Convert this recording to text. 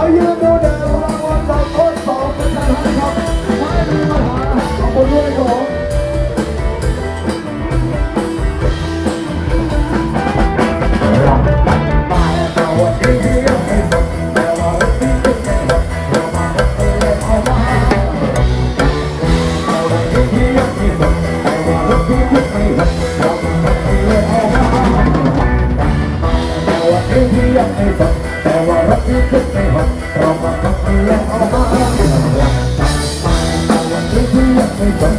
Oh, you know. ยังไม่จบแต่ว่ารักที่คิดไม่หดเรามาทำแล้วมาหลังจากไปวันนี้ที่ยังไม่จบ